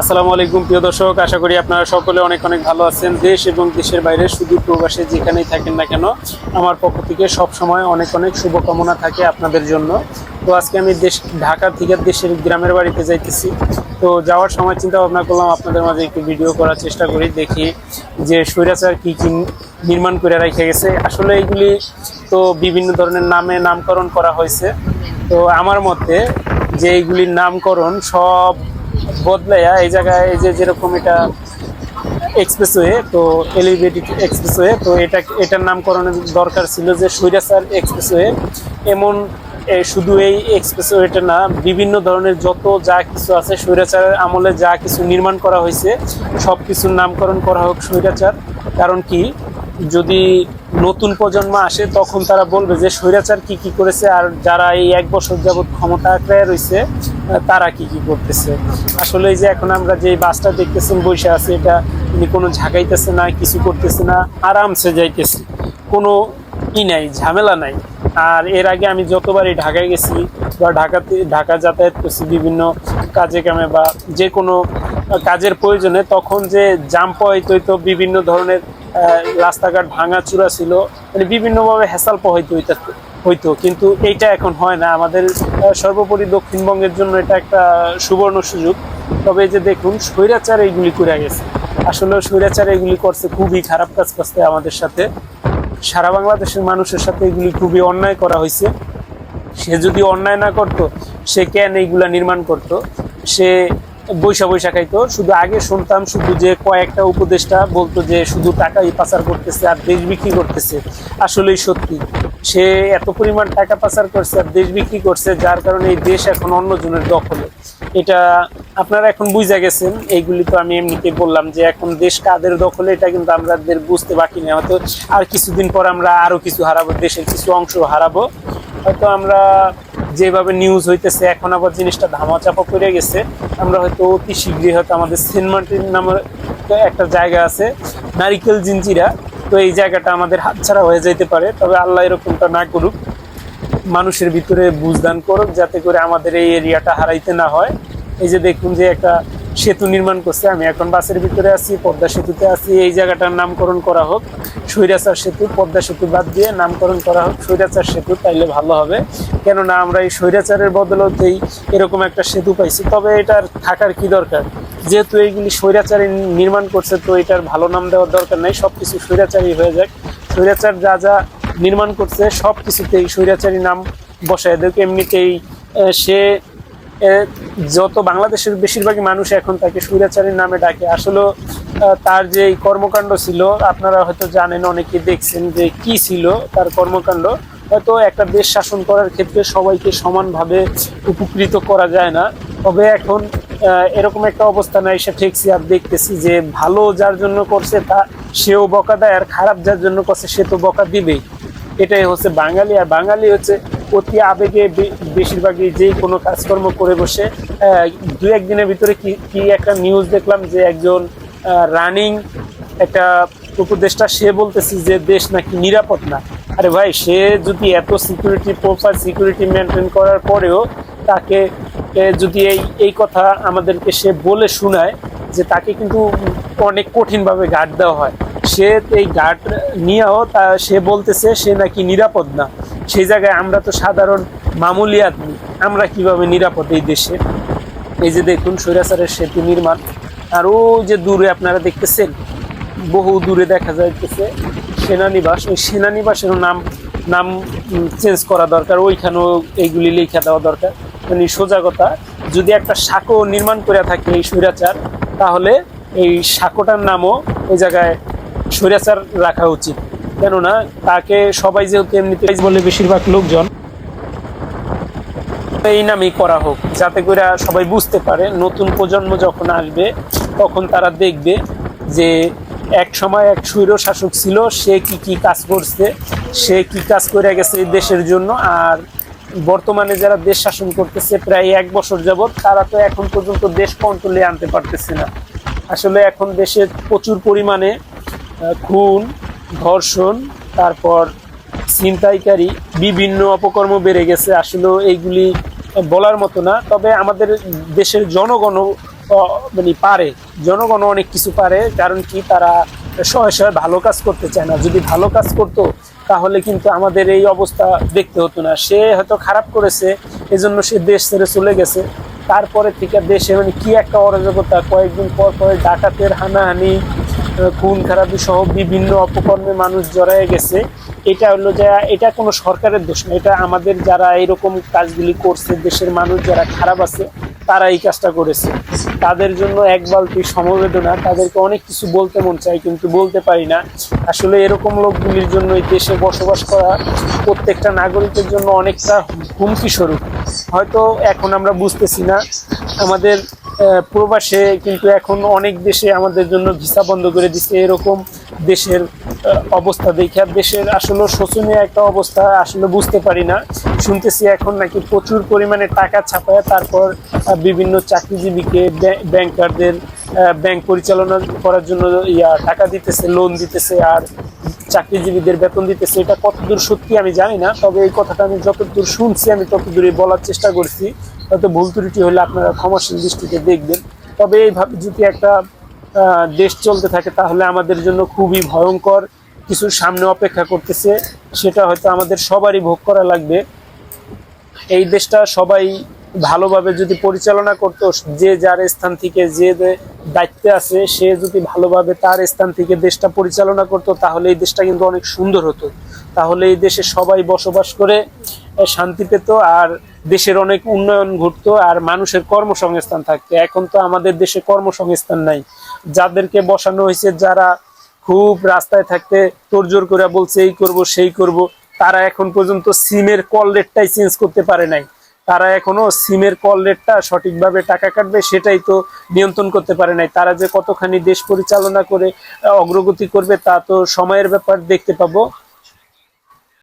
আসসালামু আলাইকুম, প্রিয় দর্শক। আশা করি আপনারা সকলে অনেক অনেক ভালো আছেন। দেশ এবং দেশের বাইরে শুধু প্রবাসে যেখানেই থাকেন না কেন, আমার পক্ষ থেকে সব সময় অনেক অনেক শুভকামনা থাকে আপনাদের জন্য। তো আজকে আমি দেশ, ঢাকা থেকে দেশের গ্রামের বাড়িতে যাইতেছি। তো যাওয়ার সময় চিন্তা ভাবনা করলাম, আপনাদের মাঝে একটু ভিডিও করার চেষ্টা করি, দেখি যে স্বৈরাচার কি কি নির্মাণ করে রেখে গেছে। আসলে এইগুলি তো বিভিন্ন ধরনের নামে নামকরণ করা হয়েছে। তো আমার মতে যে এইগুলির নামকরণ সব বদলাইয়া এই জায়গায় এই যে যেরকম এটা এক্সপ্রেসওয়ে তো এলিভেটেড এক্সপ্রেসওয়ে তো এটা, এটার নামকরণের দরকার ছিল যে সৈরাসার এক্সপ্রেসওয়ে এমন শুধু এই এক্সপ্রেসওয়েটা না, বিভিন্ন ধরনের যত যা কিছু আছে স্বৈরাচারের আমলে যা কিছু নির্মাণ করা হয়েছে সব কিছুর নামকরণ করা হোক স্বৈরাচার। কারণ কি? যদি নতুন প্রজন্ম আসে, তখন তারা বলবে যে স্বৈরাচার কি কি করেছে আর যারা এই এক বছর যাবৎ ক্ষমতা আঁকড়ায় রয়েছে, তারা কি কি করতেছে? আসলে যে এখন আমরা যে বাসটা দেখতেছেন, বসে আছে, এটা উনি কোনো ঝাঁকাইতেছে না, কিছু করতেছে না, আরামসে যাইতেছে। কোনো ই নাই, ঝামেলা নাই। আর এর আগে আমি যতবারই ঢাকায় গেছি বা ঢাকাতে, ঢাকা যাতায়াত করছি বিভিন্ন কাজে কামে বা যে কোনো কাজের প্রয়োজনে, তখন যে জাম্প হইতো বিভিন্ন ধরনের রাস্তাঘাট ভাঙা চূড়া ছিল। মানে বিভিন্নভাবে হেসাল হইতে হইতে হইতো। কিন্তু এইটা এখন হয় না। আমাদের সর্বোপরি দক্ষিণবঙ্গের জন্য এটা একটা সুবর্ণ সুযোগ। তবে যে দেখুন, স্বৈরাচার এইগুলি করে গেছে। আসলে স্বৈরাচার এগুলি করছে খুবই খারাপ কাজ করছে আমাদের সাথে। সারা বাংলাদেশের মানুষের সাথে এগুলি খুবই অন্যায় করা হয়েছে সে যদি অন্যায় না করতো, সে কেন এইগুলা নির্মাণ করতো? সে বৈশা বৈশা খাইতো। শুধু আগে শুনতাম শুধু যে কয়েকটা উপদেষ্টা বলতো যে শুধু টাকাই পাচার করতেছে আর দেশ বিক্রি করতেছে। আসলেই সত্যি। সে এত পরিমাণ টাকা পাচার করছে আর দেশ বিক্রি করছে, যার কারণে এই দেশ এখন অন্যজনের দখলে। এটা আপনারা এখন বুঝে গেছেন, এইগুলি তো আমি এমনিতে বললাম যে এখন দেশ কাদের দখলে, এটা কিন্তু আমাদের বুঝতে বাকি নেই। হয়তো আর কিছুদিন পর আমরা আরও কিছু হারাবো, দেশের কিছু অংশ হারাবো। হয়তো আমরা যেভাবে নিউজ হইতেছে, এখন আবার জিনিসটা ধামাচাপা করে গেছে। আমরা হয়তো অতি শীঘ্রই হয়তো আমাদের সেন্ট মার্টিন নামের একটা জায়গা আছে, নারিকেল জিঞ্জিরা। তো এই জায়গাটা আমাদের হাতছাড়া হয়ে যেতে পারে। তবে আল্লাহ এরকমটা না করুক, মানুষের ভিতরে বুঝদান করুক, যাতে করে আমাদের এই এরিয়াটা হারাইতে না হয়। এই যে দেখুন যে একটা সেতু নির্মাণ করছে। আমি এখন বাসের ভিতরে আছি, পদ্মা সেতুতে আছি। এই জায়গাটার নামকরণ করা হোক সৈরাচার সেতু, পদ্মা সেতু বাদ দিয়ে নামকরণ করা হোক সৈরাচার সেতু, তাইলে ভালো হবে। কেননা আমরা এই সৈরাচারের বদলতেই এরকম একটা সেতু পাইছি। তবে এটার থাকার কি দরকার? যেহেতু এইগুলি স্বৈরাচারী নির্মাণ করছে, তো এটার ভালো নাম দেওয়ার দরকার নাই। সব কিছু স্বৈরাচারী হয়ে যাক। স্বৈরাচার যা যা নির্মাণ করছে সব কিছুতেই স্বৈরাচারী নাম বসায় দেখ এমনিতেই সে যত বাংলাদেশের বেশিরভাগই মানুষ এখন তাকে স্বৈরাচারীর নামে ডাকে আসলে তার যে কর্মকাণ্ড ছিল, আপনারা হয়তো জানেন, অনেকে দেখছেন যে কি ছিল তার কর্মকাণ্ড। হয়তো একটা দেশ শাসন করার ক্ষেত্রে সবাইকে সমানভাবে উপকৃত করা যায় না। তবে এখন এরকম একটা অবস্থা নাই, সে ঠেকছি আর দেখতেছি যে ভালো যার জন্য করছে তা, সেও বকা দেয়, আর খারাপ যার জন্য করছে, সে তো বকা দিবেই। এটাই হচ্ছে বাঙালি, আর বাঙালি হচ্ছে অতি আবেগে বেশিরভাগই যে কোনো কাজকর্ম করে বসে দু একদিনের ভিতরে কি কি একটা নিউজ দেখলাম যে একজন রানিং একটা উপদেষ্টা, সে বলতেছে যে দেশ নাকি নিরাপদ না। আরে ভাই, সে যদি এত সিকিউরিটি প্রপার সিকিউরিটি মেনটেন করার পরেও তাকে যদি এই এই কথা আমাদেরকে সে বলে শোনায় যে তাকে কিন্তু অনেক কঠিনভাবে গার্ড দেওয়া হয়। সে এই গার্ড নিয়েও তা, সে বলতেছে সে নাকি নিরাপদ না। সেই জায়গায় আমরা তো সাধারণ মামুলি আদমি, আমরা কীভাবে নিরাপদ এই দেশে? এই যে দেখুন সৈরাচারের সেতু নির্মাণ। আর ও যে দূরে আপনারা দেখতেছেন, বহু দূরে দেখা যাইতেছে সেনানিবাস। ওই সেনানিবাসেরও নাম নাম চেঞ্জ করা দরকার, ওইখানেও এইগুলি লিখে দেওয়া দরকার। মানে সোজা কথা, যদি একটা সাঁকো নির্মাণ করে থাকে এই স্বৈরাচার, তাহলে এই সাঁকোটার নামও ওই জায়গায় স্বৈরাচার রাখা উচিত। কেননা তাকে সবাই যেহেতু এমনিতে বলে বেশিরভাগ লোকজন এই নামই করা হোক, যাতে করে সবাই বুঝতে পারে নতুন প্রজন্ম যখন আসবে, তখন তারা দেখবে যে এক সময় এক স্বৈর শাসক ছিল, সে কি কি কাজ করছে, সে কি কাজ করে গেছে দেশের জন্য, আর বর্তমানে যারা দেশ শাসন করতেছে প্রায় এক বছর যাবৎ, তারা তো এখন পর্যন্ত দেশ কন্ট্রোলে আনতে পারতেছে না। আসলে এখন দেশে প্রচুর পরিমাণে খুন, ধর্ষণ, তারপর ছিনতাইকারী, বিভিন্ন অপকর্ম বেড়ে গেছে। আসলে এইগুলি বলার মতো না, তবে আমাদের দেশের জনগণ মানে পারে। জনগণ অনেক কিছু পারে, কারণ কি তারা শয়ে শয়ে ভালো কাজ করতে চায় না। যদি ভালো কাজ করতো, তাহলে কিন্তু আমাদের এই অবস্থা দেখতে হতো না। সে হয়তো খারাপ করেছে, এজন্য সে দেশ ছেড়ে চলে গেছে। তারপরে থেকে দেশে মানে কি একটা অরাজকতা, কয়েকদিন পর পরে ডাকাতের হানাহানি খুন, খারাপি সহ বিভিন্ন অপকর্মে মানুষ জড়ায় গেছে। এটা হলো যে, এটা কোনো সরকারের দোষ না, এটা আমাদের যারা এরকম কাজগুলি করছে, দেশের মানুষ যারা খারাপ আছে তারা এই কাজটা করেছে। তাদের জন্য এক বালতি সমবেদনা, তাদেরকে অনেক কিছু বলতে মন চাই কিন্তু বলতে পারি না। আসলে এরকম লোকগুলির জন্য এই দেশে বসবাস করা প্রত্যেকটা নাগরিকের জন্য অনেকটা হুমকি স্বরূপ। হয়তো এখন আমরা বুঝতেছি না, আমাদের প্রবাসে কিন্তু এখন অনেক দেশে আমাদের জন্য ভিসা বন্ধ করে দিচ্ছে এরকম দেশের অবস্থা দেখে। দেশের আসলে শোচনীয় একটা অবস্থা আসলে বুঝতে পারি না। শুনতেছি এখন নাকি প্রচুর পরিমাণে টাকা ছাপায়। তারপর বিভিন্ন চাকরিজীবীকে ব্যাংকারদের ব্যাংক পরিচালনা করার জন্য ইয়া, টাকা দিতেছে লোন দিতেছে। আর চাকরিজীবীদের বেতন দিতেছে, এটা কতদূর সত্যি আমি জানি না, তবে এই কথাটা আমি যতদূর শুনছি, আমি ততদূরই বলার চেষ্টা করছি। হয়তো ভুল ত্রুটি হলে আপনারা ক্ষমাশীল দৃষ্টিতে দেখবেন। তবে এইভাবে যদি একটা দেশ চলতে থাকে, তাহলে আমাদের জন্য খুবই ভয়ঙ্কর কিছু সামনে অপেক্ষা করতেছে। সেটা হয়তো আমাদের সবারই ভোগ করা লাগবে। এই দেশটা সবাই ভালোভাবে যদি পরিচালনা করতো, যে যার স্থান থেকে যে দায়িত্বে আছে, সে যদি ভালোভাবে তার স্থান থেকে দেশটা পরিচালনা করতো, তাহলে এই দেশটা কিন্তু অনেক সুন্দর হতো। তাহলে এই দেশে সবাই বসবাস করে শান্তি পেত, আর দেশের অনেক উন্নয়ন ঘটতো, আর মানুষের কর্মসংস্থান থাকতো। এখন তো আমাদের দেশে কর্মসংস্থান নাই। যাদেরকে বসানো হয়েছে, যারা খুব রাস্তায় থাকতে তোড়জোড় করে বলছে, এই করব, সেই করব, তারা এখন পর্যন্ত সিমের কল রেটটাই চেঞ্জ করতে পারে নাই। তারা এখনও সিমের কল রেটটা সঠিকভাবে টাকা কাটবে সেটাই তো নিয়ন্ত্রণ করতে পারে নাই। তারা যে কতখানি দেশ পরিচালনা করে অগ্রগতি করবে তা তো সময়ের ব্যাপার দেখতে পাবো।